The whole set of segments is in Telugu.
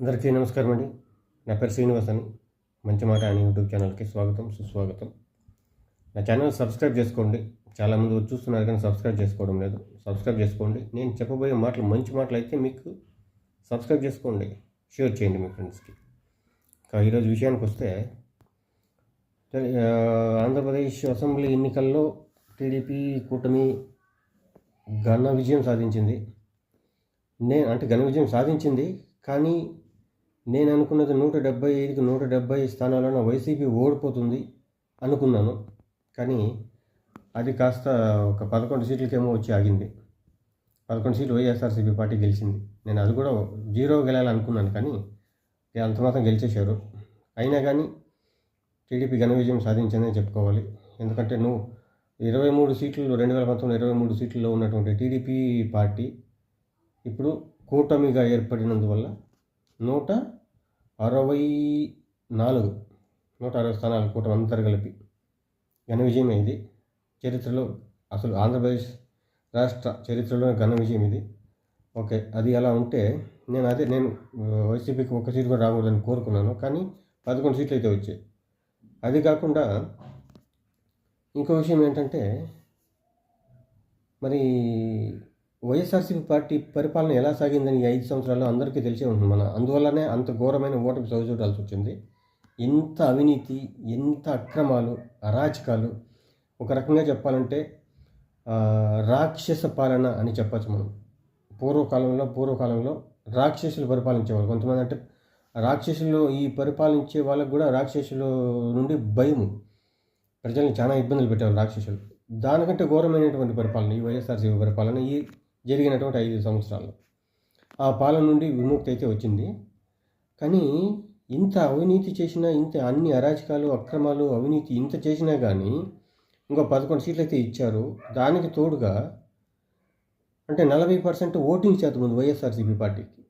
అందరికీ నమస్కారం అండి. నా పేరు శ్రీనివాస్ అని. మంచి మాట అని యూట్యూబ్ ఛానల్కి స్వాగతం సుస్వాగతం. నా ఛానల్ సబ్స్క్రైబ్ చేసుకోండి. చాలామంది వచ్చి చూస్తున్నారు కానీ సబ్స్క్రైబ్ చేసుకోవడం లేదు. సబ్స్క్రైబ్ చేసుకోండి. నేను చెప్పబోయే మాటలు మంచి మాటలు అయితే మీకు సబ్స్క్రైబ్ చేసుకోండి. షేర్ చేయండి మీ ఫ్రెండ్స్కి. ఈరోజు విషయానికి వస్తే ఆంధ్రప్రదేశ్ అసెంబ్లీ ఎన్నికల్లో టీడీపీ కూటమి ఘన విజయం సాధించింది. నేను అంటే ఘన విజయం సాధించింది. కానీ నేను అనుకున్నది నూట డెబ్బై ఐదుకి నూట డెబ్బై స్థానాలను వైసీపీ ఓడిపోతుంది అనుకున్నాను. కానీ అది కాస్త ఒక పదకొండు సీట్లకేమో వచ్చి ఆగింది. పదకొండు సీట్లు వైఎస్ఆర్సీపీ పార్టీ గెలిచింది. నేను అది కూడా జీరో గెలాలనుకున్నాను కానీ ఇక అంత మాత్రం గెలిచేశారు. అయినా కానీ టీడీపీ ఘన విజయం సాధించిందని చెప్పుకోవాలి. ఎందుకంటే నువ్వు ఇరవై మూడు సీట్లు రెండు వేల పంతొమ్మిది ఇరవై మూడు సీట్లలో ఉన్నటువంటి టీడీపీ పార్టీ ఇప్పుడు కూటమిగా ఏర్పడినందువల్ల నూట అరవై నాలుగు నూట అరవై స్థానాలు కూటమి అందరూ కలిపి. ఘన విజయం ఇది చరిత్రలో అసలు ఆంధ్రప్రదేశ్ రాష్ట్ర చరిత్రలో ఘన విజయం ఇది. ఓకే అది అలా ఉంటే నేను అదే నేను వైసీపీకి ఒక్క సీట్ కూడా రాకూడదని కోరుకున్నాను. కానీ పదకొండు సీట్లు అయితే వచ్చాయి. అది కాకుండా ఇంకో విషయం ఏంటంటే మరి వైఎస్ఆర్సీపీ పార్టీ పరిపాలన ఎలా సాగిందని ఐదు సంవత్సరాల్లో అందరికీ తెలిసే ఉంటుంది మన. అందువల్లనే అంత ఘోరమైన ఓటమి చవిచూడాల్సి వచ్చింది. ఎంత అవినీతి ఎంత అక్రమాలు అరాచకాలు. ఒక రకంగా చెప్పాలంటే రాక్షస పాలన అని చెప్పచ్చు మనం. పూర్వకాలంలో పూర్వకాలంలో రాక్షసులు పరిపాలించేవాళ్ళు. కొంతమంది అంటే రాక్షసులు ఈ పరిపాలించే వాళ్ళకు కూడా రాక్షసుల నుండి భయము. ప్రజల్ని చాలా ఇబ్బందులు పెట్టేవాళ్ళు రాక్షసులు. దానికంటే ఘోరమైనటువంటి పరిపాలన ఈ వైఎస్ఆర్సీపీ పరిపాలన. ఈ జరిగినటువంటి ఐదు సంవత్సరాలు. ఆ పాలన నుండి విముక్తి అయితే వచ్చింది. కానీ ఇంత అవినీతి చేసినా ఇంత అన్ని అరాచకాలు అక్రమాలు అవినీతి ఇంత చేసినా కానీ ఇంకో పదకొండు సీట్లు అయితే ఇచ్చారు. దానికి తోడుగా అంటే నలభై పర్సెంట్ ఓటింగ్ శాతం ఉంది వైఎస్ఆర్సీపీ పార్టీకి.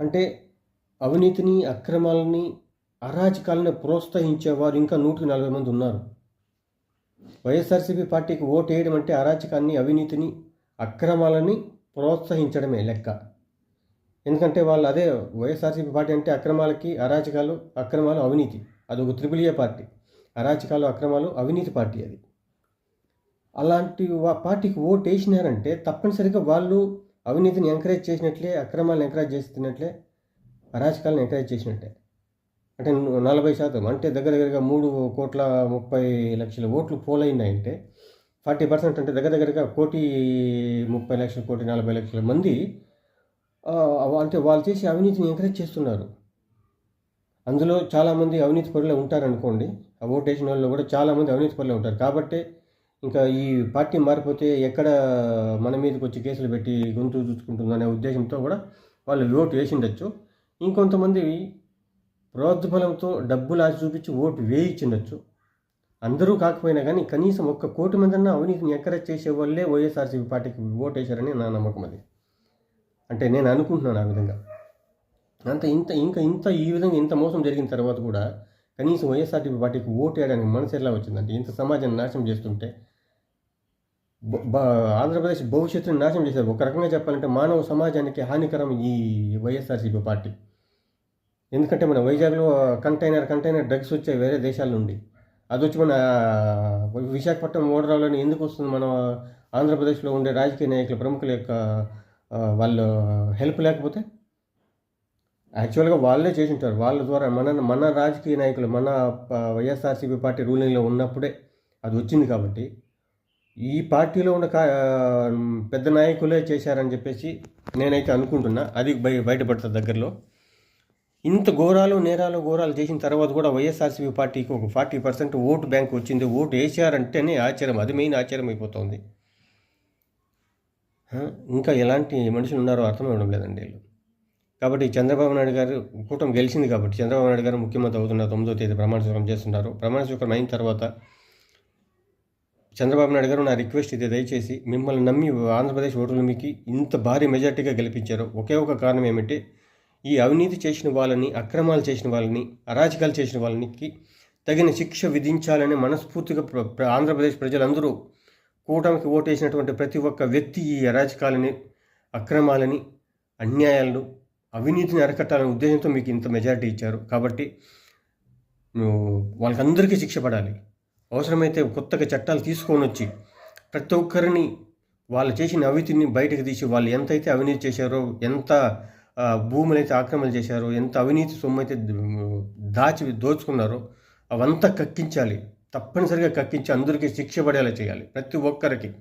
అంటే అవినీతిని అక్రమాలని అరాచకాలని ప్రోత్సహించేవారు ఇంకా నూటికి నలభై మంది ఉన్నారు. వైఎస్ఆర్సీపీ పార్టీకి ఓటు వేయడం అంటే అరాచకాన్ని అవినీతిని అక్రమాలని ప్రోత్సహించడమే లెక్క. ఎందుకంటే వాళ్ళు అదే వైఎస్ఆర్సీపీ పార్టీ అంటే అక్రమాలకి అరాచకాలు అక్రమాలు అవినీతి. అది ఒక త్రిపుల్ ఏ పార్టీ. అరాచకాలు అక్రమాలు అవినీతి పార్టీ అది. అలాంటి పార్టీకి ఓటు వేసినారంటే తప్పనిసరిగా వాళ్ళు అవినీతిని ఎంకరేజ్ చేసినట్లే అక్రమాలను ఎంకరేజ్ చేస్తున్నట్లే అరాచకాలను ఎంకరేజ్ చేసినట్టే. అంటే నలభై శాతం అంటే దగ్గర దగ్గరగా మూడు కోట్ల ముప్పై లక్షల ఓట్లు పోలైనాయంటే ఫార్టీ పర్సెంట్ అంటే దగ్గర దగ్గరగా కోటి ముప్పై లక్షల కోటి నలభై లక్షల మంది అంటే వాళ్ళు చేసే అవినీతిని ఎంకరేజ్ చేస్తున్నారు. అందులో చాలామంది అవినీతి పరులే ఉంటారనుకోండి ఆ ఓటు వేసిన వాళ్ళు కూడా చాలామంది అవినీతి పరులే ఉంటారు. కాబట్టి ఇంకా ఈ పార్టీ మారిపోతే ఎక్కడ మన మీదకి వచ్చి కేసులు పెట్టి గొంతు చూసుకుంటుందనే ఉద్దేశంతో కూడా వాళ్ళు ఓటు వేసిండొచ్చు ఇంకొంతమంది ప్రోద్బలంతో డబ్బులు ఆశ చూపించి ఓటు వేయించిండొచ్చు అందరూ కాకపోయినా కానీ కనీసం ఒక్క కోటి మందన్నా అవినీతిని ఎక్కడ చేసే వాళ్ళే వైఎస్ఆర్సీపీ పార్టీకి ఓటేశారని నా నమ్మకం అది. అంటే నేను అనుకుంటున్నాను ఆ విధంగా. అంత ఇంత ఇంకా ఇంత ఈ విధంగా ఇంత మోసం జరిగిన తర్వాత కూడా కనీసం వైఎస్ఆర్టీపీ పార్టీకి ఓటు వేయడానికి మనసు ఎలా వచ్చిందంటే ఇంత సమాజాన్ని నాశనం చేస్తుంటే ఆంధ్రప్రదేశ్ భవిష్యత్తుని నాశనం చేశారు. ఒక రకంగా చెప్పాలంటే మానవ సమాజానికి హానికరం ఈ వైఎస్ఆర్సీపీ పార్టీ. ఎందుకంటే మన వైజాగ్లో కంటైనర్ కంటైనర్ డ్రగ్స్ వచ్చాయి వేరే దేశాల నుండి. అది వచ్చి మన విశాఖపట్నం ఓడరావులోని ఎందుకు వస్తుంది మన ఆంధ్రప్రదేశ్లో ఉండే రాజకీయ నాయకుల ప్రముఖుల యొక్క వాళ్ళు హెల్ప్ లేకపోతే? యాక్చువల్గా వాళ్ళే చేసి ఉంటారు. వాళ్ళ ద్వారా మన మన రాజకీయ నాయకులు మన వైఎస్ఆర్సీపీ పార్టీ రూలింగ్లో ఉన్నప్పుడే అది వచ్చింది కాబట్టి ఈ పార్టీలో ఉన్న కా పెద్ద నాయకులే చేశారని చెప్పేసి నేనైతే అనుకుంటున్నా. అది బయ బయటపడుతుంది దగ్గరలో. ఇంత ఘోరాలు నేరాలు ఘోరాలు చేసిన తర్వాత కూడా వైఎస్ఆర్సీపీ పార్టీకి ఒక ఫార్టీ పర్సెంట్ ఓటు బ్యాంక్ వచ్చింది. ఓటు వేసారంటేనే ఆశ్చర్యం. అది మెయిన్ ఆశ్చర్యం అయిపోతుంది. ఇంకా ఎలాంటి మనుషులు ఉన్నారో అర్థం అవ్వడం లేదండి వీళ్ళు. కాబట్టి చంద్రబాబు నాయుడు గారు కూటమి గెలిచింది కాబట్టి చంద్రబాబు నాయుడు గారు ముఖ్యమంత్రి అవుతున్నారు తొమ్మిదో తేదీ ప్రమాణ స్వీకారం చేస్తున్నారు. ప్రమాణ స్వీకారం అయిన తర్వాత చంద్రబాబు నాయుడు గారు నా రిక్వెస్ట్ ఇది. దయచేసి మిమ్మల్ని నమ్మి ఆంధ్రప్రదేశ్ ఓటర్లు మీకు ఇంత భారీ మెజార్టీగా గెలిపించారు. ఒకే ఒక కారణం ఏమిటి? ఈ అవినీతి చేసిన వాళ్ళని అక్రమాలు చేసిన వాళ్ళని అరాచకాలు చేసిన వాళ్ళకి తగిన శిక్ష విధించాలని మనస్ఫూర్తిగా ప్ర- ఆంధ్రప్రదేశ్ ప్రజలందరూ కూటమికి ఓటేసినటువంటి ప్రతి ఒక్క వ్యక్తి ఈ అరాచకాలని అక్రమాలని అన్యాయాలను అవినీతిని అరికట్టాలనే ఉద్దేశంతో మీకు ఇంత మెజారిటీ ఇచ్చారు. కాబట్టి వాళ్ళకందరికీ శిక్ష పడాలి. అవసరమైతే కొత్తగా చట్టాలు తీసుకొని వచ్చి ప్రతి ఒక్కరిని వాళ్ళు చేసిన అవినీతిని బయటకు తీసి వాళ్ళు ఎంతైతే అవినీతి చేశారో ఎంత భూములు భూములైతే ఆక్రమణ చేశారో ఎంత అవినీతి సొమ్ము అయితే దాచి దోచుకున్నారో అవంతా కక్కించాలి. తప్పనిసరిగా కక్కించి అందరికీ శిక్ష పడేలా చేయాలి. ప్రతి ఒక్కరికి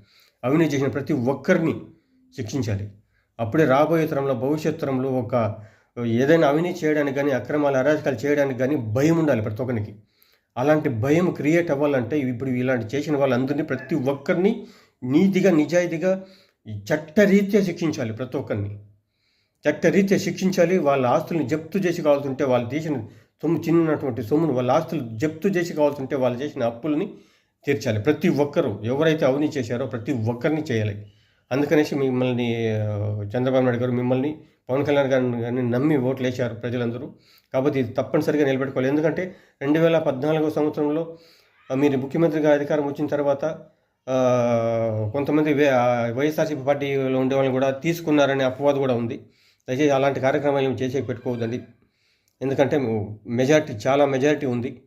అవినీతి చేసిన ప్రతి ఒక్కరిని శిక్షించాలి. అప్పుడే రాబోయే తరంలో భవిష్యత్ తరంలో ఒక ఏదైనా అవినీతి చేయడానికి కానీ అక్రమాలు అరాచకాలు చేయడానికి కానీ భయం ఉండాలి ప్రతి ఒక్కరికి. అలాంటి భయం క్రియేట్ అవ్వాలంటే ఇప్పుడు ఇలాంటి చేసిన వాళ్ళందరినీ ప్రతి ఒక్కరిని నీతిగా నిజాయితీగా చట్టరీత్యా శిక్షించాలి ప్రతి ఒక్కరిని. చట్టరీత్యా శిక్షించాలి వాళ్ళ ఆస్తుల్ని జప్తు చేసి కావాల్సింటే వాళ్ళు చేసిన సొమ్ము చిన్నటువంటి సొమ్మును వాళ్ళ ఆస్తులు జప్తు చేసి కావాల్సింటే వాళ్ళు చేసిన అప్పుల్ని తీర్చాలి. ప్రతి ఒక్కరూ ఎవరైతే అవినీతి చేశారో ప్రతి ఒక్కరిని చేయాలి. అందుకనేసి మిమ్మల్ని చంద్రబాబు నాయుడు గారు మిమ్మల్ని పవన్ కళ్యాణ్ గారిని గారిని నమ్మి ఓట్లు వేశారు ప్రజలందరూ. కాబట్టి ఇది తప్పనిసరిగా నిలబెట్టుకోవాలి. ఎందుకంటే రెండు వేల పద్నాలుగో సంవత్సరంలో మీరు ముఖ్యమంత్రిగా అధికారం వచ్చిన తర్వాత కొంతమంది వైఎస్ఆర్సీపీ పార్టీలో ఉండే వాళ్ళని కూడా తీసుకున్నారనే అపవాదు కూడా ఉంది. దయచేసి అలాంటి కార్యక్రమాలు ఏమి చేసే పెట్టుకోవద్దండి. ఎందుకంటే మెజారిటీ చాలా మెజారిటీ ఉంది.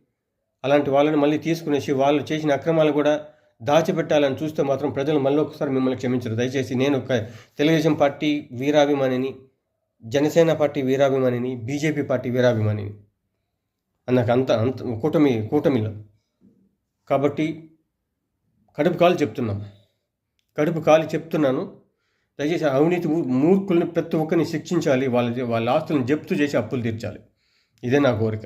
అలాంటి వాళ్ళని మళ్ళీ తీసుకునేసి వాళ్ళు చేసిన అక్రమాలు కూడా దాచిపెట్టాలని చూస్తే మాత్రం ప్రజలు మళ్ళీ ఒకసారి మిమ్మల్ని క్షమించరు. దయచేసి నేను ఒక తెలుగుదేశం పార్టీ వీరాభిమానిని జనసేన పార్టీ వీరాభిమానిని బీజేపీ పార్టీ వీరాభిమానిని నాకు అంత అంత కూటమి కూటమిలో. కాబట్టి కడుపు కాలు చెప్తున్నాం. కడుపు కాలు చెప్తున్నాను. దయచేసి అవినీతి మూర్ఖుల్ని ప్రతి ఒక్కరిని శిక్షించాలి వాళ్ళ వాళ్ళ ఆస్తులను జప్తు చేసి అప్పులు తీర్చాలి. ఇదే నా కోరిక.